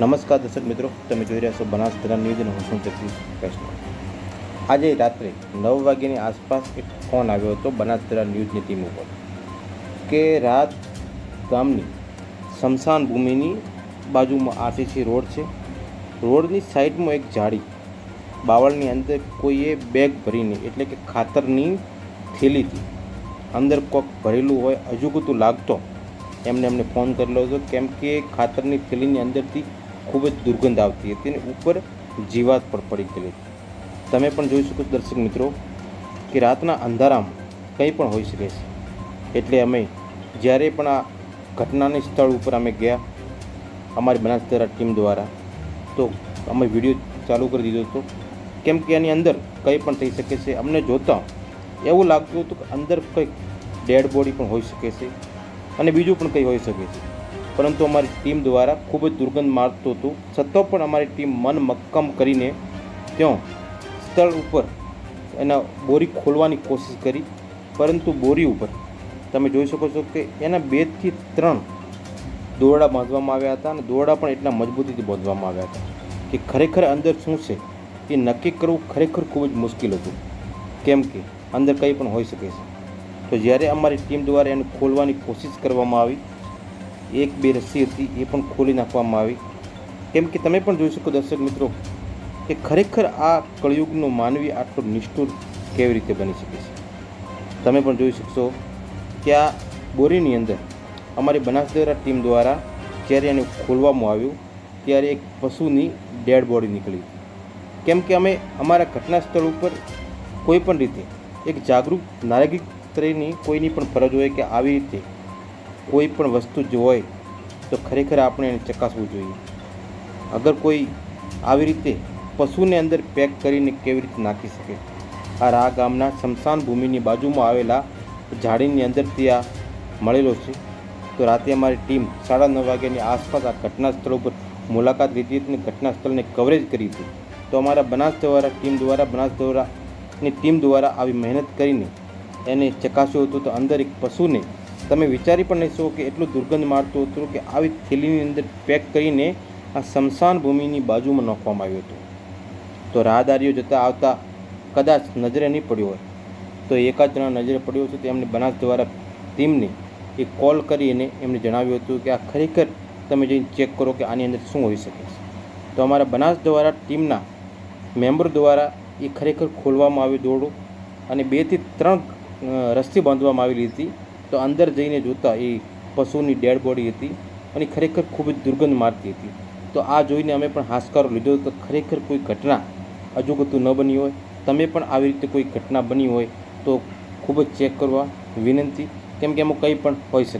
નમસ્કાર દર્શક મિત્રો, તમે જોઈ રહ્યા છો બનાસકાંઠા ન્યૂઝ અને હું છું જગદીશ કૃષ્ણ. આજે રાત્રે નવ વાગ્યાની આસપાસ એક ફોન આવ્યો હતો બનાસકાંઠા ન્યૂઝની ટીમ ઉપર કે રાત ગામની સ્મશાન ભૂમિની બાજુમાં આરસીસી રોડ છે. રોડની સાઈડમાં એક જાળી બાવળની અંદર કોઈએ બેગ ભરીને, એટલે કે ખાતરની થેલીથી અંદર કોક ભરેલું હોય, અજુગતું લાગતો એમને એમને ફોન કરેલો હતો. કેમ કે ખાતરની થેલીની અંદરથી ખૂબ જ દુર્ગંધ આવતી હતી અને ઉપર જીવાત પણ પડી ગયેલી હતી. તમે પણ જોઈ શકો દર્શક મિત્રો, કે રાતના અંધારામાં કંઈ પણ હોઈ શકે છે. એટલે અમે જ્યારે પણ આ ઘટનાની સ્થળ ઉપર અમે ગયા, અમારી બનાસકાંઠા ટીમ દ્વારા, તો અમે વીડિયો ચાલુ કરી દીધો હતો. કેમ કે એની અંદર કંઈ પણ થઈ શકે છે. અમને જોતાં એવું લાગતું હતું કે અંદર કંઈક ડેડ બોડી પણ હોઈ શકે છે અને બીજું પણ કંઈ હોઈ શકે છે. પરંતુ અમારી ટીમ દ્વારા ખૂબ જ દુર્ગંધ મારતું હતું. છતાં પણ અમારી ટીમ મન મક્કમ કરીને ત્યાં સ્થળ ઉપર એના બોરી ખોલવાની કોશિશ કરી. પરંતુ બોરી ઉપર તમે જોઈ શકો છો કે એના બેથી ત્રણ દોરડા બાંધવામાં આવ્યા હતા અને દોરડા પણ એટલા મજબૂતીથી બાંધવામાં આવ્યા હતા કે ખરેખર અંદર શું છે એ નક્કી કરવું ખરેખર ખૂબ જ મુશ્કેલ હતું. કેમ કે અંદર કંઈ પણ હોઈ શકે છે. તો જ્યારે અમારી ટીમ દ્વારા એને ખોલવાની કોશિશ કરવામાં આવી એક બે રસ્સી હતી, એ પણ ખોલી નાખવામાં આવી. કેમ કે તમે પણ જોઈ શકો દર્શક મિત્રો કે ખરેખર આ કળયુગનો માનવી આટલો નિષ્ઠુર કેવી રીતે બની શકે છે? તમે પણ જોઈ શકશો કે આ બોરીની અંદર અમારી બનાસદરા ટીમ દ્વારા જ્યારે એને ખોલવામાં આવ્યું, ત્યારે એક પશુની ડેડ બોડી નીકળી. કેમ કે અમે અમારા ઘટના સ્થળ ઉપર કોઈ પણ રીતે એક જાગૃત નાગરિક તરીની કોઈની પણ ફરજ હોય કે આવી રીતે કોઈ પણ વસ્તુ જો હોય તો ખરેખર આપણે એને ચકાસવું જોઈએ. અગર કોઈ આવી રીતે પશુને અંદર પેક કરીને કેવી રીતે નાખી શકે? આ રા ગામના સ્મશાન ભૂમિની બાજુમાં આવેલા ઝાડીની અંદરથી આ મળેલો છે. તો રાતે અમારી ટીમ સાડા નવ વાગ્યાની આસપાસ આ ઘટના સ્થળ ઉપર મુલાકાત લીધી હતી અને ઘટના સ્થળને કવરેજ કરી હતી. તો અમારા બનાસ દ્વારા ટીમ દ્વારા, બનાસ દ્વારાની ટીમ દ્વારા આવી મહેનત કરીને એને ચકાસ્યું હતું. તો અંદર એક પશુને તમે વિચારી પણ નહીં શકો કે એટલું દુર્ગંધ મારતું હતું કે આવી થેલીની અંદર પેક કરીને આ સ્મશાન ભૂમિની બાજુમાં નાખવામાં આવ્યું હતું. તો રાહદારીઓ જતાં આવતા કદાચ નજરે નહીં પડ્યો હોય. તો એકાદ જણા નજરે પડ્યો છે તેમણે બનાસ દ્વારા ટીમને એ કોલ કરીને એમને જણાવ્યું હતું કે આ ખરેખર તમે જઈને ચેક કરો કે આની અંદર શું હોઈ શકે છે. તો અમારા બનાસ દ્વારા ટીમના મેમ્બર દ્વારા એ ખરેખર ખોલવામાં આવ્યું દોરડું અને બેથી ત્રણ રસ્સી બાંધવામાં આવેલી હતી. તો અંદર જઈને જોતાં એ પશુની ડેડ બોડી હતી અને ખરેખર ખૂબ જ દુર્ગંધ મારતી હતી. તો આ જોઈને અમે પણ હાશકારો લીધો તો ખરેખર કોઈ ઘટના અજુગતું ન બની હોય. તમે પણ આવી રીતે કોઈ ઘટના બની હોય તો ખૂબ જ ચેક કરવા વિનંતી. કેમ કે એમાં કંઈ પણ હોઈ શકે